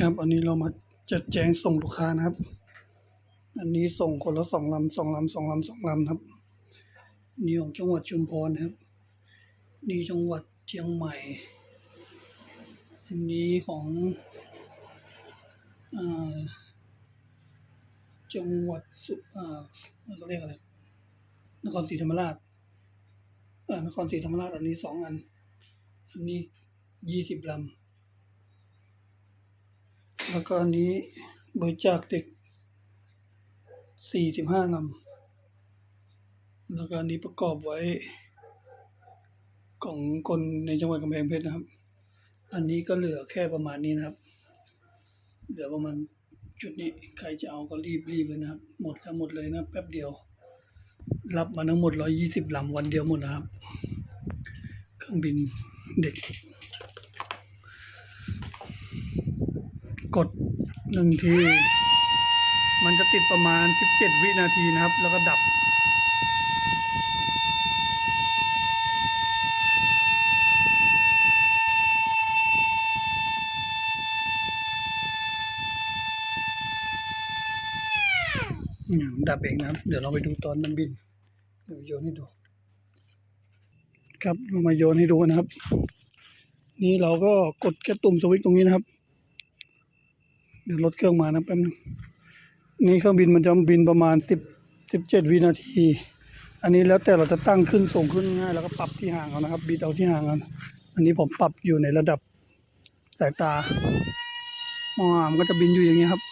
ครับอันนี้เรามาจัดแจงส่งลูกค้านะครับ อันนี้ส่งคนละสองลำสองลำสองลำสองลำครับ นี่ของจังหวัดชุมพรครับ นี่จังหวัดเชียงใหม่ อันนี้ของอ่าจังหวัดสุอ่าเขาเรียกอะไรนครศรีธรรมราชเออนครศรีธรรมราชอันนี้สองอัน อันนี้ยี่สิบลำ แล้วก็อันนี้บริจาคเด็กสี่สิบห้าลำแล้วก็อันนี้ประกอบไว้ของคนในจังหวัดกำแพงเพชรนะครับ อันนี้ก็เหลือแค่ประมาณนี้นะครับ เหลือประมาณจุดนี้ใครจะเอาก็รีบรีบเลยนะครับ หมดแล้วหมดเลยนะแป๊บเดียว รับมาทั้งหมดร้อยี่สิบลำวันเดียวหมดนะครับ เครื่องบินเด็ก กดหนึ่งที มันจะติดประมาณสิบเจ็ดวินาทีนะครับ แล้วก็ดับดับเองนะครับ เดี๋ยวเราไปดูตอนมันบิน เดี๋ยวโยนให้ดู ครับเรามาโยนให้ดูนะครับ นี่เราก็กดแค่ตุ่มสวิตช์ตรงนี้นะครับ เดี๋ยวรถเครื่องมานะแป๊บนึงนี่เครื่องบินมันจะบินประมาณสิบสิบเจ็ดวินาที อันนี้แล้วแต่เราจะตั้งขึ้นส่งขึ้นง่ายแล้วก็ปรับที่ห่างเอานะครับ บิดเอาที่ห่างเอาอันนี้ผมปรับอยู่ในระดับสายตามองอ่ามนก็จะบินอยู่อย่างนี้ครับ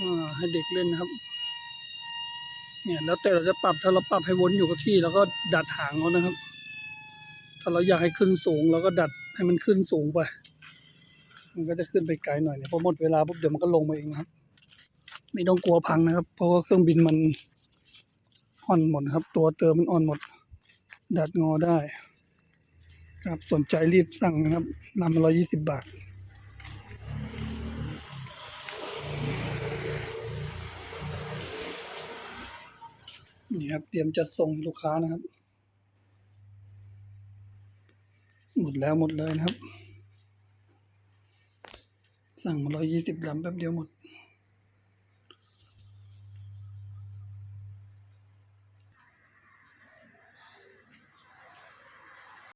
อ่าให้เด็กเล่นนะครับ เนี่ยแล้วแต่เราจะปรับถ้าเราปรับให้วนอยู่กับที่ แล้วก็ดัดหางเขานะครับ ถ้าเราอยากให้ขึ้นสูงเราก็ดัด ให้มันขึ้นสูงไป มันก็จะขึ้นไปไกลหน่อยเนี่ยพอหมดเวลาปุ๊บเดี๋ยวมันก็ลงมาเองนะครับ ไม่ต้องกลัวพังนะครับ เพราะว่าเครื่องบินมันอ่อนหมดครับ ตัวเติมมันอ่อนหมด ดัดงอได้ ครับสนใจรีบสั่งนะครับลำร้อยยี่สิบบาทนี่ครับเตรียมจัดส่งลูกค้านะครับ หมดแล้วหมดเลยนะครับ สั่งมา120ลำแป๊บเดียวหมด